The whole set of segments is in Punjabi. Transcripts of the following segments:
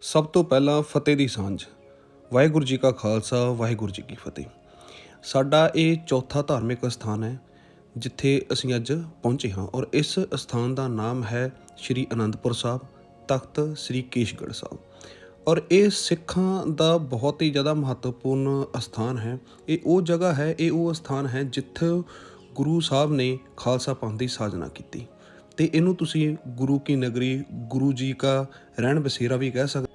ਸਭ ਤੋਂ ਪਹਿਲਾਂ ਫਤਿਹ ਦੀ ਸਾਂਝ। ਵਾਹਿਗੁਰੂ ਜੀ ਕਾ ਖਾਲਸਾ, ਵਾਹਿਗੁਰੂ ਜੀ ਕੀ ਫਤਿਹ। ਸਾਡਾ ਇਹ ਚੌਥਾ ਧਾਰਮਿਕ ਸਥਾਨ ਹੈ, ਜਿੱਥੇ ਅਸੀਂ ਅੱਜ ਪਹੁੰਚੇ ਹਾਂ ਔਰ ਇਸ ਸਥਾਨ ਦਾ ਨਾਮ ਹੈ ਸ਼੍ਰੀ ਅਨੰਦਪੁਰ ਸਾਹਿਬ, ਤਖਤ ਸ੍ਰੀ ਕੇਸ਼ਗੜ੍ਹ ਸਾਹਿਬ। ਔਰ ਇਹ ਸਿੱਖਾਂ ਦਾ ਬਹੁਤ ਹੀ ਜ਼ਿਆਦਾ ਮਹੱਤਵਪੂਰਨ ਸਥਾਨ ਹੈ। ਇਹ ਉਹ ਜਗ੍ਹਾ ਹੈ, ਇਹ ਉਹ ਸਥਾਨ ਹੈ ਜਿੱਥੇ ਗੁਰੂ ਸਾਹਿਬ ਨੇ ਖਾਲਸਾ ਪੰਥ ਦੀ ਸਾਜਨਾ ਕੀਤੀ। ਤੇ ਇਹਨੂੰ ਤੁਸੀਂ ਗੁਰੂ ਕੀ ਨਗਰੀ, ਗੁਰੂ ਜੀ ਕਾ ਰਹਿਣ ਬਸੇਰਾ ਵੀ ਕਹਿ ਸਕਦੇ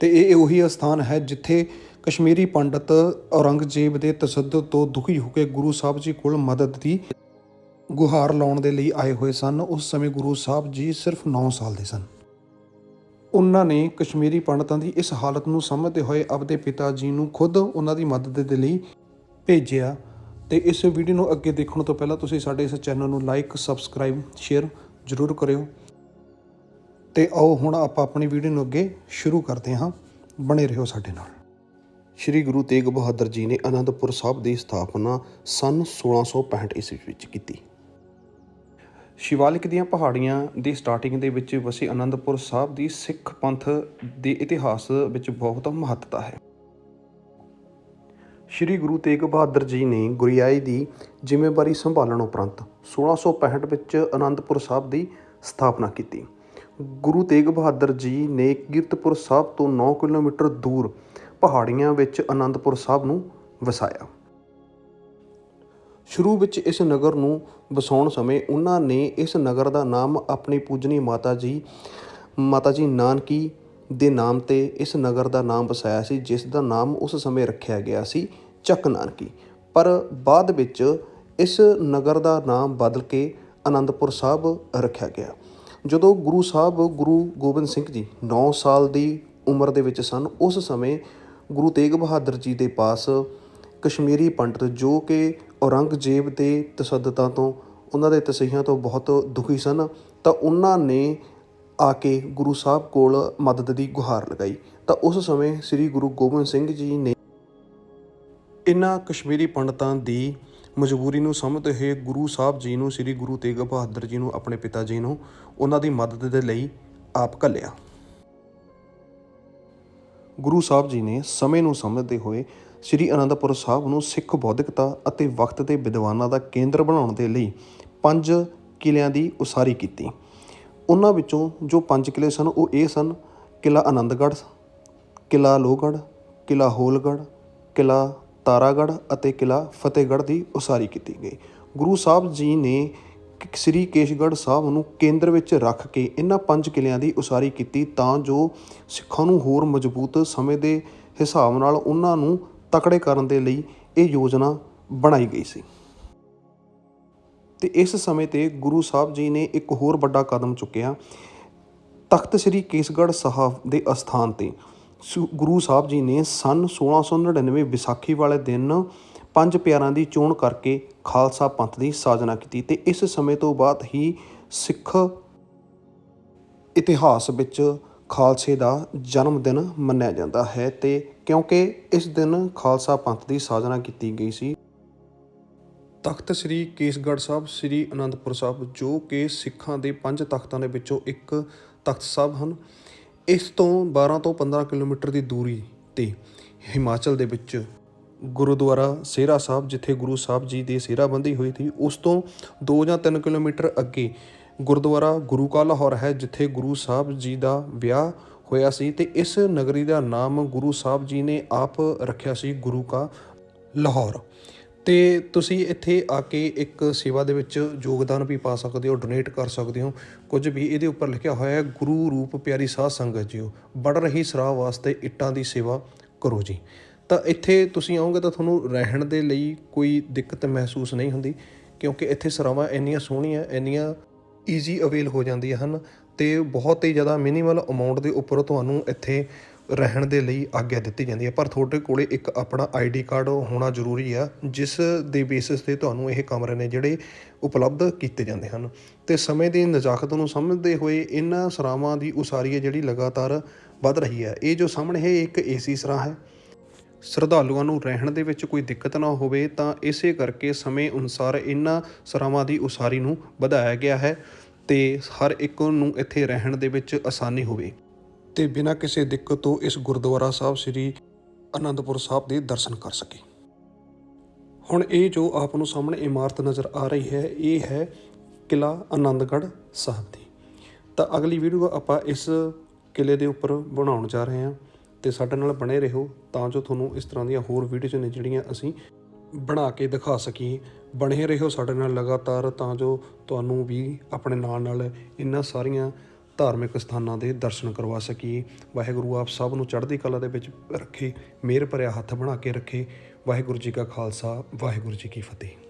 ਤੇ ਇਹ ਉਹੀ ਅਸਥਾਨ ਹੈ ਜਿੱਥੇ ਕਸ਼ਮੀਰੀ ਪੰਡਤ ਔਰੰਗਜ਼ੇਬ ਦੇ ਤਸੱਦਦ ਤੋਂ ਦੁਖੀ ਹੋ ਕੇ ਗੁਰੂ ਸਾਹਿਬ ਜੀ ਕੋਲ ਮਦਦ ਦੀ ਗੁਹਾਰ ਲਾਉਣ ਦੇ ਲਈ ਆਏ ਹੋਏ ਸਨ। ਉਸ ਸਮੇਂ ਗੁਰੂ ਸਾਹਿਬ ਜੀ ਸਿਰਫ 9 ਸਾਲ ਦੇ ਸਨ। ਉਹਨਾਂ ਨੇ ਕਸ਼ਮੀਰੀ ਪੰਡਤਾਂ ਦੀ ਇਸ ਹਾਲਤ ਨੂੰ ਸਮਝਦੇ ਹੋਏ ਆਪਦੇ ਪਿਤਾ ਜੀ ਨੂੰ ਖੁਦ ਉਹਨਾਂ ਦੀ ਮਦਦ ਦੇ ਲਈ ਭੇਜਿਆ ਤੇ ਇਸ ਵੀਡੀਓ ਨੂੰ ਅੱਗੇ ਦੇਖਣ ਤੋਂ ਪਹਿਲਾਂ ਤੁਸੀਂ ਸਾਡੇ ਇਸ ਚੈਨਲ ਨੂੰ ਲਾਈਕ, ਸਬਸਕ੍ਰਾਈਬ, ਸ਼ੇਅਰ ਜ਼ਰੂਰ ਕਰਿਓ। ਤੇ ਆਓ ਹੁਣ ਆਪਾਂ ਆਪਣੀ ਵੀਡੀਓ ਨੂੰ ਅੱਗੇ ਸ਼ੁਰੂ ਕਰਦੇ ਹਾਂ। ਬਣੇ ਰਹੋ ਸਾਡੇ ਨਾਲ। ਸ਼੍ਰੀ ਗੁਰੂ ਤੇਗ ਬਹਾਦਰ ਜੀ ਨੇ ਅਨੰਦਪੁਰ ਸਾਹਿਬ ਦੀ ਸਥਾਪਨਾ ਸਨ 1665 ਈਸਵੀ ਵਿੱਚ ਕੀਤੀ। ਸ਼ਿਵਾਲਿਕ ਦੀਆਂ ਪਹਾੜੀਆਂ ਦੀ ਸਟਾਰਟਿੰਗ ਦੇ ਵਿੱਚ ਵਸੇ ਅਨੰਦਪੁਰ ਸਾਹਿਬ ਦੀ ਸਿੱਖ ਪੰਥ ਦੇ ਇਤਿਹਾਸ ਵਿੱਚ ਬਹੁਤ ਮਹੱਤਤਾ ਹੈ। ਸ਼੍ਰੀ ਗੁਰੂ ਤੇਗ ਬਹਾਦਰ ਜੀ ਨੇ ਗੁਰਿਆਈ ਦੀ ਜ਼ਿੰਮੇਵਾਰੀ ਸੰਭਾਲਣ ਉਪਰੰਤ 1665 ਵਿੱਚ ਅਨੰਦਪੁਰ ਸਾਹਿਬ ਦੀ ਸਥਾਪਨਾ ਕੀਤੀ। ਗੁਰੂ ਤੇਗ ਬਹਾਦਰ ਜੀ ਨੇ ਕੀਰਤਪੁਰ ਸਾਹਿਬ ਤੋਂ 9 ਕਿਲੋਮੀਟਰ ਦੂਰ ਪਹਾੜੀਆਂ ਵਿੱਚ ਅਨੰਦਪੁਰ ਸਾਹਿਬ ਨੂੰ ਵਸਾਇਆ। ਸ਼ੁਰੂ ਵਿੱਚ ਇਸ ਨਗਰ ਨੂੰ ਵਸਾਉਣ ਸਮੇਂ ਉਹਨਾਂ ਨੇ ਇਸ ਨਗਰ ਦਾ ਨਾਮ ਆਪਣੀ ਪੂਜਨੀ ਮਾਤਾ ਜੀ ਮਾਤਾ ਜੀ ਨਾਨਕੀ ਦੇ ਨਾਮ ਤੇ ਇਸ ਨਗਰ ਦਾ ਨਾਮ ਵਸਾਇਆ ਸੀ, ਜਿਸ ਦਾ ਨਾਮ ਉਸ ਸਮੇਂ ਰੱਖਿਆ ਗਿਆ ਸੀ ਚੱਕ ਨਾਨਕੀ। ਪਰ ਬਾਅਦ ਵਿੱਚ ਇਸ ਨਗਰ ਦਾ ਨਾਮ ਬਦਲ ਕੇ ਆਨੰਦਪੁਰ ਸਾਹਿਬ ਰੱਖਿਆ ਗਿਆ। ਜਦੋਂ ਗੁਰੂ ਸਾਹਿਬ, ਗੁਰੂ ਗੋਬਿੰਦ ਸਿੰਘ ਜੀ 9 ਸਾਲ ਦੀ ਉਮਰ ਦੇ ਵਿੱਚ ਸਨ, ਉਸ ਸਮੇਂ ਗੁਰੂ ਤੇਗ ਬਹਾਦਰ ਜੀ ਦੇ ਪਾਸ ਕਸ਼ਮੀਰੀ ਪੰਡਤ ਜੋ ਕਿ ਔਰੰਗਜ਼ੇਬ ਦੇ ਤਸ਼ੱਦਤਾਂ ਤੋਂ, ਉਹਨਾਂ ਦੇ ਤਸੀਹਿਆਂ ਤੋਂ ਬਹੁਤ ਦੁਖੀ ਸਨ, ਤਾਂ ਉਹਨਾਂ ਨੇ ਆ ਕੇ ਗੁਰੂ ਸਾਹਿਬ ਕੋਲ ਮਦਦ ਦੀ ਗੁਹਾਰ ਲਗਾਈ। ਤਾਂ ਉਸ ਸਮੇਂ ਸ੍ਰੀ ਗੁਰੂ ਗੋਬਿੰਦ ਸਿੰਘ ਜੀ ਨੇ ਇਨ੍ਹਾਂ ਕਸ਼ਮੀਰੀ ਪੰਡਤਾਂ ਦੀ ਮਜਬੂਰੀ ਨੂੰ ਸਮਝਦੇ ਹੋਏ ਗੁਰੂ ਸਾਹਿਬ ਜੀ ਨੂੰ, ਸ੍ਰੀ ਗੁਰੂ ਤੇਗ ਬਹਾਦਰ ਜੀ ਨੂੰ, ਆਪਣੇ ਪਿਤਾ ਜੀ ਨੂੰ ਉਹਨਾਂ ਦੀ ਮਦਦ ਦੇ ਲਈ ਆਪ ਘੱਲਿਆ। ਗੁਰੂ ਸਾਹਿਬ ਜੀ ਨੇ ਸਮੇਂ ਨੂੰ ਸਮਝਦੇ ਹੋਏ ਸ੍ਰੀ ਅਨੰਦਪੁਰ ਸਾਹਿਬ ਨੂੰ ਸਿੱਖ ਬੌਧਿਕਤਾ ਅਤੇ ਵਕਤ ਦੇ ਵਿਦਵਾਨਾਂ ਦਾ ਕੇਂਦਰ ਬਣਾਉਣ ਦੇ ਲਈ ਪੰਜ ਕਿਲਿਆਂ ਦੀ ਉਸਾਰੀ ਕੀਤੀ। ਉਹਨਾਂ ਵਿੱਚੋਂ ਜੋ ਪੰਜ ਕਿਲੇ ਸਨ, ਉਹ ਇਹ ਸਨ ਕਿਲਾ ਆਨੰਦਗੜ੍ਹ ਕਿਲਾ ਲੋਹਗੜ੍ਹ ਕਿਲਾ ਹੋਲਗੜ੍ਹ ਕਿਲਾ ਤਾਰਾਗੜ੍ਹ ਅਤੇ ਕਿਲ੍ਹਾ ਫਤਿਹਗੜ੍ਹ ਦੀ ਉਸਾਰੀ ਕੀਤੀ ਗਈ। ਗੁਰੂ ਸਾਹਿਬ ਜੀ ਨੇ ਸ੍ਰੀ ਕੇਸ਼ਗੜ੍ਹ ਸਾਹਿਬ ਨੂੰ ਕੇਂਦਰ ਵਿੱਚ ਰੱਖ ਕੇ ਇਹਨਾਂ ਪੰਜ ਕਿਲ੍ਹਿਆਂ ਦੀ ਉਸਾਰੀ ਕੀਤੀ ਤਾਂ ਜੋ ਸਿੱਖਾਂ ਨੂੰ ਹੋਰ ਮਜ਼ਬੂਤ ਸਮੇਂ ਦੇ ਹਿਸਾਬ ਨਾਲ ਉਹਨਾਂ ਨੂੰ ਤਕੜੇ ਕਰਨ ਦੇ ਲਈ ਇਹ ਯੋਜਨਾ ਬਣਾਈ ਗਈ ਸੀ। ਤੇ ਇਸ ਸਮੇਂ ਤੇ ਗੁਰੂ ਸਾਹਿਬ ਜੀ ਨੇ ਇੱਕ ਹੋਰ ਵੱਡਾ ਕਦਮ ਚੁੱਕਿਆ। ਤਖਤ ਸ੍ਰੀ ਕੇਸਗੜ੍ਹ ਸਾਹਿਬ ਦੇ ਅਸਥਾਨ ਤੇ ਸੁ- ਗੁਰੂ ਸਾਹਿਬ ਜੀ ਨੇ ਸਨ 1699 ਵਿਸਾਖੀ ਵਾਲੇ ਦਿਨ ਪੰਜ ਪਿਆਰਾਂ ਦੀ ਚੋਣ ਕਰਕੇ ਖਾਲਸਾ ਪੰਥ ਦੀ ਸਾਜਨਾ ਕੀਤੀ ਤੇ ਇਸ ਸਮੇਂ ਤੋਂ ਬਾਅਦ ਹੀ ਸਿੱਖ ਇਤਿਹਾਸ ਵਿੱਚ ਖਾਲਸੇ ਦਾ ਜਨਮ ਦਿਨ ਮੰਨਿਆ ਜਾਂਦਾ ਹੈ ਤੇ ਕਿਉਂਕਿ ਇਸ ਦਿਨ ਖਾਲਸਾ ਪੰਥ ਦੀ ਸਾਜਨਾ ਕੀਤੀ ਗਈ ਸੀ। ਤਖਤ ਸ੍ਰੀ ਕੇਸਗੜ੍ਹ ਸਾਹਿਬ, ਸ੍ਰੀ ਅਨੰਦਪੁਰ ਸਾਹਿਬ, ਜੋ ਕਿ ਸਿੱਖਾਂ ਦੇ ਪੰਜ ਤਖਤਾਂ ਦੇ ਵਿੱਚੋਂ ਇੱਕ ਤਖਤ ਸਾਹਿਬ ਹਨ। ਇਸ ਤੋਂ 12 ਤੋਂ 15 ਕਿਲੋਮੀਟਰ ਦੀ ਦੂਰੀ ਤੇ ਹਿਮਾਚਲ ਦੇ ਵਿੱਚ ਗੁਰਦੁਆਰਾ ਸੇਰਾ ਸਾਹਿਬ, ਜਿੱਥੇ ਗੁਰੂ ਸਾਹਿਬ ਜੀ ਦੀ ਸੇਰਾਬੰਦੀ ਹੋਈ ਸੀ, ਉਸ ਤੋਂ 2 ਜਾਂ 3 ਕਿਲੋਮੀਟਰ ਅੱਗੇ ਗੁਰਦੁਆਰਾ ਗੁਰੂ ਕਾ ਲਾਹੌਰ ਹੈ, ਜਿੱਥੇ ਗੁਰੂ ਸਾਹਿਬ ਜੀ ਦਾ ਵਿਆਹ ਹੋਇਆ ਸੀ ਤੇ ਇਸ ਨਗਰੀ ਦਾ ਨਾਮ ਗੁਰੂ ਸਾਹਿਬ ਜੀ ਨੇ ਆਪ ਰੱਖਿਆ ਸੀ, ਗੁਰੂ ਕਾ ਲਾਹੌਰ। ਅਤੇ ਤੁਸੀਂ ਇੱਥੇ ਆ ਕੇ ਇੱਕ ਸੇਵਾ ਦੇ ਵਿੱਚ ਯੋਗਦਾਨ ਵੀ ਪਾ ਸਕਦੇ ਹੋ ਡੋਨੇਟ ਕਰ ਸਕਦੇ ਹੋ। ਕੁਝ ਵੀ ਇਹਦੇ ਉੱਪਰ ਲਿਖਿਆ ਹੋਇਆ ਹੈ, ਗੁਰੂ ਰੂਪ ਪਿਆਰੀ ਸਾਧ ਸੰਗਤ ਜੀਓ ਬੜ ਰਹੀ ਸਰਾਹ ਵਾਸਤੇ ਇੱਟਾਂ ਦੀ ਸੇਵਾ ਕਰੋ ਜੀ। ਤਾਂ ਇੱਥੇ ਤੁਸੀਂ ਆਓਗੇ ਤਾਂ ਤੁਹਾਨੂੰ ਰਹਿਣ ਦੇ ਲਈ ਕੋਈ ਦਿੱਕਤ ਮਹਿਸੂਸ ਨਹੀਂ ਹੁੰਦੀ, ਕਿਉਂਕਿ ਇੱਥੇ ਸਰਾਵਾਂ ਇੰਨੀਆਂ ਸੋਹਣੀਆਂ, ਇੰਨੀਆਂ ਈਜ਼ੀ ਅਵੇਲ ਹੋ ਜਾਂਦੀਆਂ ਹਨ ਤੇ ਬਹੁਤ ਹੀ ਜ਼ਿਆਦਾ ਮਿਨੀਮਲ ਅਮਾਉਂਟ ਦੇ ਉੱਪਰ ਤੁਹਾਨੂੰ ਇੱਥੇ ਰਹਿਣ ਦੇ ਲਈ ਆਗਿਆ ਦਿੱਤੀ ਜਾਂਦੀ ਹੈ। ਪਰ ਤੁਹਾਡੇ ਕੋਲੇ ਇੱਕ ਆਪਣਾ ਆਈਡੀ ਕਾਰਡ ਹੋਣਾ ਜ਼ਰੂਰੀ ਆ, ਜਿਸ ਦੇ ਬੇਸਿਸ ਤੇ ਤੁਹਾਨੂੰ ਇਹ ਕਮਰੇ ਨੇ ਜਿਹੜੇ ਉਪਲਬਧ ਕੀਤੇ ਜਾਂਦੇ ਹਨ। ਤੇ ਸਮੇਂ ਦੀ ਨਜ਼ਾਕਤ ਨੂੰ ਸਮਝਦੇ ਹੋਏ ਇਹਨਾਂ ਸਰਾਵਾਂ ਦੀ ਉਸਾਰੀ ਹੈ ਜਿਹੜੀ ਲਗਾਤਾਰ ਵੱਧ ਰਹੀ ਹੈ। ਇਹ ਜੋ ਸਾਹਮਣੇ ਹੈ, ਇਹ ਇੱਕ ਏਸੀ ਸਰਾਂ ਹੈ। ਸ਼ਰਧਾਲੂਆਂ ਨੂੰ ਰਹਿਣ ਦੇ ਵਿੱਚ ਕੋਈ ਦਿੱਕਤ ਨਾ ਹੋਵੇ, ਤਾਂ ਇਸੇ ਕਰਕੇ ਸਮੇਂ ਅਨੁਸਾਰ ਇਹਨਾਂ ਸਰਾਵਾਂ ਦੀ ਉਸਾਰੀ ਨੂੰ ਵਧਾਇਆ ਗਿਆ ਹੈ ਤੇ ਹਰ ਇੱਕ ਨੂੰ ਇੱਥੇ ਰਹਿਣ ਦੇ ਵਿੱਚ ਆਸਾਨੀ ਹੋਵੇ। ਤੇ ਬਿਨਾਂ ਕਿਸੇ ਦਿੱਕਤ ਤੋਂ ਇਸ ਗੁਰਦੁਆਰਾ ਸਾਹਿਬ ਸ੍ਰੀ ਅਨੰਦਪੁਰ ਸਾਹਿਬ ਦੇ ਦਰਸ਼ਨ ਕਰ ਸਕੇ। ਹੁਣ ਇਹ ਜੋ ਆਪ ਨੂੰ ਸਾਹਮਣੇ ਇਮਾਰਤ ਨਜ਼ਰ ਆ ਰਹੀ ਹੈ, ਇਹ ਹੈ ਕਿਲਾ ਆਨੰਦਗੜ੍ਹ ਸਾਹਿਬ ਦੀ। ਤਾਂ ਅਗਲੀ ਵੀਡੀਓ ਆਪਾਂ ਇਸ ਕਿਲੇ ਦੇ ਉੱਪਰ ਬਣਾਉਣ ਜਾ ਰਹੇ ਹਾਂ ਤੇ ਸਾਡੇ ਨਾਲ ਬਣੇ ਰਹੋ ਤਾਂ ਜੋ ਤੁਹਾਨੂੰ ਇਸ ਤਰ੍ਹਾਂ ਦੀਆਂ ਹੋਰ ਵੀਡੀਓਜ਼ ਨੇ ਜਿਹੜੀਆਂ ਅਸੀਂ ਬਣਾ ਕੇ ਦਿਖਾ ਸਕੀਏ। ਬਣੇ ਰਹੋ ਸਾਡੇ ਨਾਲ ਲਗਾਤਾਰ ਤਾਂ ਜੋ ਤੁਹਾਨੂੰ ਵੀ ਆਪਣੇ ਨਾਲ ਨਾਲ ਇਹਨਾਂ ਸਾਰੀਆਂ ਧਾਰਮਿਕ ਸਥਾਨਾਂ ਦੇ ਦਰਸ਼ਨ ਕਰਵਾ ਸਕੀਏ ਵਾਹਿਗੁਰੂ ਆਪ ਸਭ ਨੂੰ ਚੜ੍ਹਦੀ ਕਲਾ ਦੇ ਵਿੱਚ ਰੱਖੇ, ਮਿਹਰ ਭਰਿਆ ਹੱਥ ਬਣਾ ਕੇ ਰੱਖੇ। ਵਾਹਿਗੁਰੂ ਜੀ ਕਾ ਖਾਲਸਾ, ਵਾਹਿਗੁਰੂ ਜੀ ਕੀ ਫਤਿਹ।